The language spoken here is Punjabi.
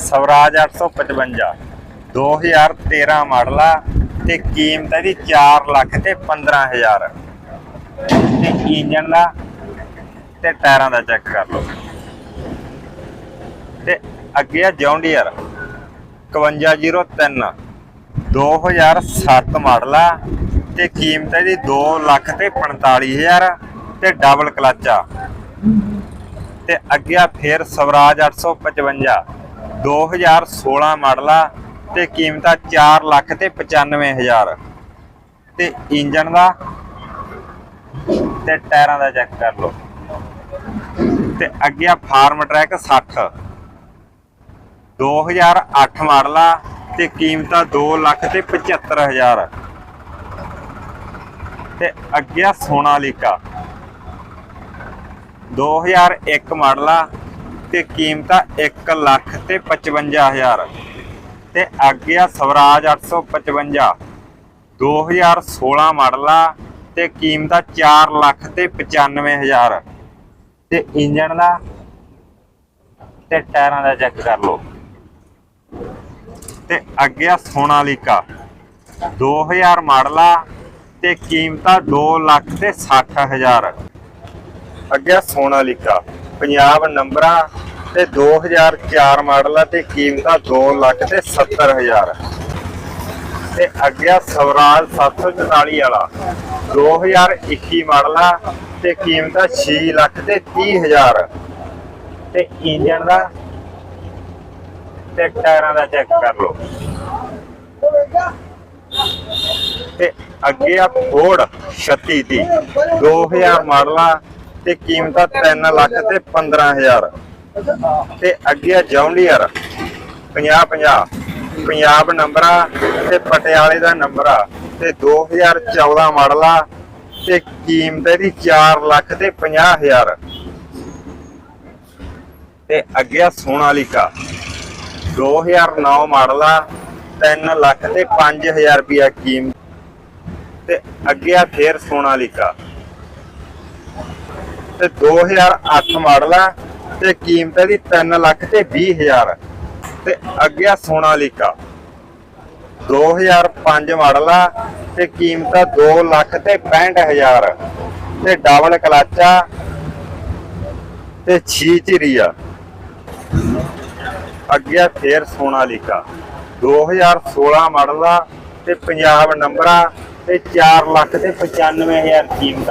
ਸਵਰਾਜ 855 2013 ਮਾਡਲ ਆ ਤੇ ਕੀਮਤ ਇਹਦੀ 4 ਲੱਖ ਤੇ 15000 ਤੇ ਇੰਜਨ ਦਾ ਤੇ ਟਾਇਰਾਂ ਦਾ ਚੈੱਕ ਕਰ ਲਓ। ਤੇ ਅੱਗੇ ਆ ਜੌਂਡੀਅਰ 5103 2007 ਮਾਡਲ ਆ ਤੇ ਕੀਮਤ ਇਹਦੀ 2 ਲੱਖ ਤੇ 45000 ਤੇ ਡਬਲ ਕਲਚ ਆ। ਤੇ ਅੱਗੇ ਆ ਫੇਰ ਸਵਰਾਜ 855 2016 ਮਾਡਲ ਆ ਤੇ ਕੀਮਤ ਆ 4 ਲੱਖ ਤੇ 95000 ਤੇ ਇੰਜਨ ਦਾ ਤੇ ਟਾਇਰਾਂ ਦਾ ਚੈੱਕ ਕਰ ਲਓ। ਤੇ ਅੱਗੇ ਆ ਫਾਰਮ ਟਰੈਕ 60 2008 ਮਾਡਲ ਆ ਤੇ ਕੀਮਤ ਆ 2 ਲੱਖ ਤੇ 75000 ਤੇ ਅੱਗੇ ਆ ਸੋਨਾਲੀਕਾ। 2001 ਮਾਡਲ ਆ ਤੇ ਕੀਮਤ 1 ਲੱਖ ਤੇ 55000 ਤੇ ਅੱਗੇ ਆ ਸਵਰਾਜ 855 2016 ਮਾਡਲ ਆ ਤੇ ਕੀਮਤ ਆ 4 ਲੱਖ ਤੇ 95000 ਤੇ ਇੰਜਨ ਦਾ ਤੇ ਟਾਇਰਾਂ ਦਾ ਚੈੱਕ ਕਰ ਲਓ। ਤੇ ਅੱਗੇ ਆ ਸੋਨਾਲੀਕਾ 2000 ਮਾਡਲ ਆ ਤੇ ਕੀਮਤਾਂ ਆ 2 ਲੱਖ ਤੇ 60000 ਅੱਗੇ ਆ ਸੋਨਾਲੀਕਾ, ਪੰਜਾਬ ਨੰਬਰਾਂ ਤੇ 2004 ਮਾਡਲ ਆ ਤੇ ਕੀਮਤਾਂ ਆ 2 ਲੱਖ ਤੇ 70000 ਤੇ ਅੱਗੇ ਆ ਸਵਰਾਜ 744 ਵਾਲਾ। 2021 ਮਾਡਲ ਆ ਤੇ ਕੀਮਤ ਆ 6 ਲੱਖ ਤੇ 30000 ਤੇ ਇੰਜਨ ਦਾ ਤੇ ਟਾਇਰਾਂ ਦਾ ਚੈੱਕ ਕਰ ਲਓ। ਤੇ ਅੱਗੇ ਆ ਫੋਰਡ 36 ਦੀ। 2000 ਮਾਡਲ ਤੇ ਕੀਮਤਾਂ ਆ 3 ਲੱਖ ਤੇ 15000 ਤੇ ਅੱਗੇ ਜੌਂਡੀਅਰ। 50 50 ਪੰਜਾਬ ਨੰਬਰ ਆ ਤੇ ਪਟਿਆਲੇ ਦਾ ਨੰਬਰ ਆ। ਤੇ 2014 ਮਾਡਲ ਆ ਤੇ ਕੀਮਤ ਇਹਦੀ 4 ਲੱਖ ਤੇ 50000 ਤੇ ਅੱਗੇ ਆ ਸੋਨਾਲੀਕਾ। 2009 ਮਾਡਲ ਆ 3 ਲੱਖ ਤੇ 5000 ਰੁਪਿਆ ਕੀਮਤ। ਤੇ ਅੱਗੇ ਆ ਫੇਰ ਸੋਨਾਲੀਕਾ। ਤੇ 2008 ਮਾਡਲ ਆ ਤੇ ਕੀਮਤ ਇਹਦੀ 3 ਲੱਖ ਤੇ 20000 ਤੇ ਅੱਗੇ ਆ ਸੋਨਾਲੀਕਾ 2005 ਮਾਡਲ ਆ ਤੇ ਕੀਮਤ ਆ 2 ਲੱਖ ਤੇ 65000 ਤੇ ਡਬਲ ਕਲਚ ਆ ਤੇ 6 ਚਿਰੀ ਆ। ਅੱਗੇ ਆ ਫੇਰ ਸੋਨਾਲੀਕਾ 2016 ਮਾਡਲ ਆ ਤੇ ਪੰਜਾਬ ਨੰਬਰ ਆ ਤੇ 4 ਲੱਖ ਤੇ 95000 ਕੀਮਤ ਆ।